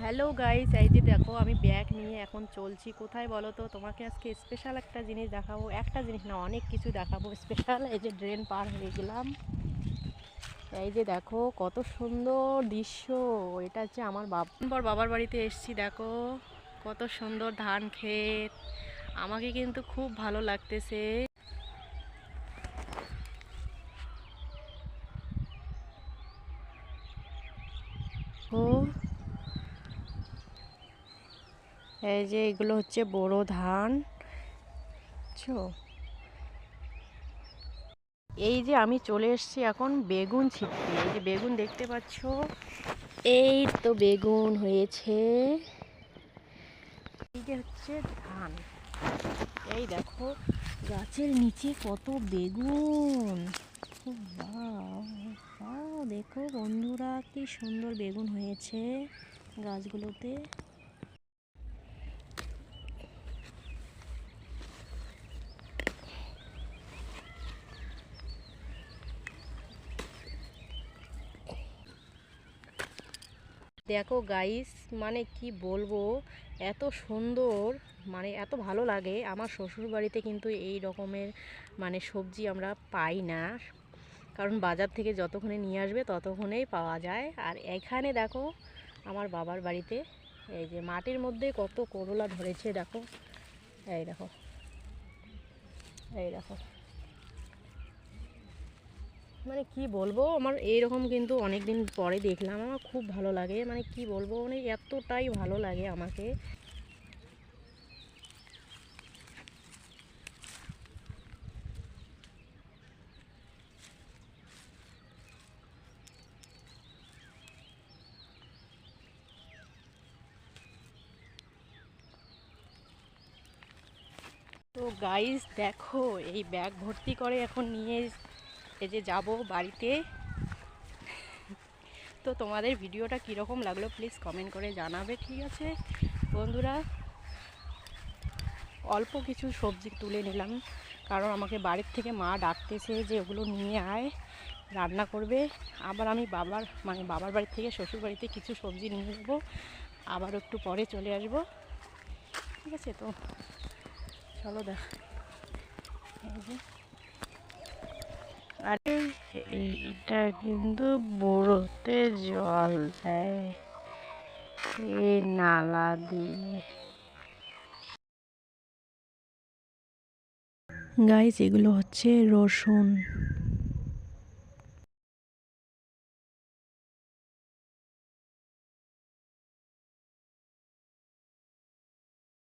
Hello guys, এই যে দেখো আমি ব্যাগ নিয়ে এখন চলছি। কোথায় বলো তো? তোমাকে আজকে স্পেশাল একটা জিনিস দেখাবো। একটা জিনিস না, অনেক কিছু দেখাবো। স্পেশাল এই যে ড্রেন পার হয়ে গেলাম। এই যে দেখো, কত সুন্দর দৃশ্য। এটা হচ্ছে আমার বাবার বাবার বাড়িতে এসছি, দেখো। কত সুন্দর ধান ক্ষেত। আমাকে কিন্তু খুব ভালো লাগতেছে। ও এই যে এগুলো হচ্ছে বড় ধান। এই যে আমি চলে এসেছি এখন বেগুন ছিটতে। এই যে বেগুন দেখতে পাচ্ছ? এই তো বেগুন হয়েছে। এই যে হচ্ছে ধান। এই দেখো, গাছের নিচে কত বেগুন। দেখো বন্ধুরা, কি সুন্দর বেগুন হয়েছে গাছগুলোতে। দেখো গাইস মানে কি বলব? এত সুন্দর মানে এত ভালো লাগে। আমার শ্বশুর বাড়িতে কিন্তু এই রকমের মানে সবজি আমরা পাই না। কারণ বাজার থেকে যতক্ষণে নিয়ে আসবে ততক্ষণেই পাওয়া যায়। আর এখানে দেখো, আমার বাবার বাড়িতে, এই যে মাটির মধ্যে কত করলা ধরেছে দেখো। এই দেখো এই দেখো। মানে কি বলব, আমার এইরকম কিন্তু অনেক দিন পরে দেখলাম, আমার খুব ভালো লাগে। মানে কি বলব মানে এতটাই ভালো লাগে আমাকে। তো গাইস দেখো, এই ব্যাগ ভর্তি করে এখন নিয়ে এই যে যাব বাড়িতে। তো তোমাদের ভিডিওটা কীরকম লাগল প্লিজ কমেন্ট করে জানাবে, ঠিক আছে? বন্ধুরা, অল্প কিছু সবজি তুলে নিলাম, কারণ আমাকে বাড়ির থেকে মা ডাকতেছে যে ওগুলো নিয়ে আয়, রান্না করবে। আবার আমি বাবার মানে বাবার বাড়ি থেকে শ্বশুর বাড়িতে কিছু সবজি নিয়ে নেব, আবার একটু পরে চলে আসব। ঠিক আছে তো? চলো দেখ এই যে। আরে এইটা কিন্তু বুড়োতে জল দেয়। এই নালা দিয়ে। গাইস এগুলো হচ্ছে রসুন।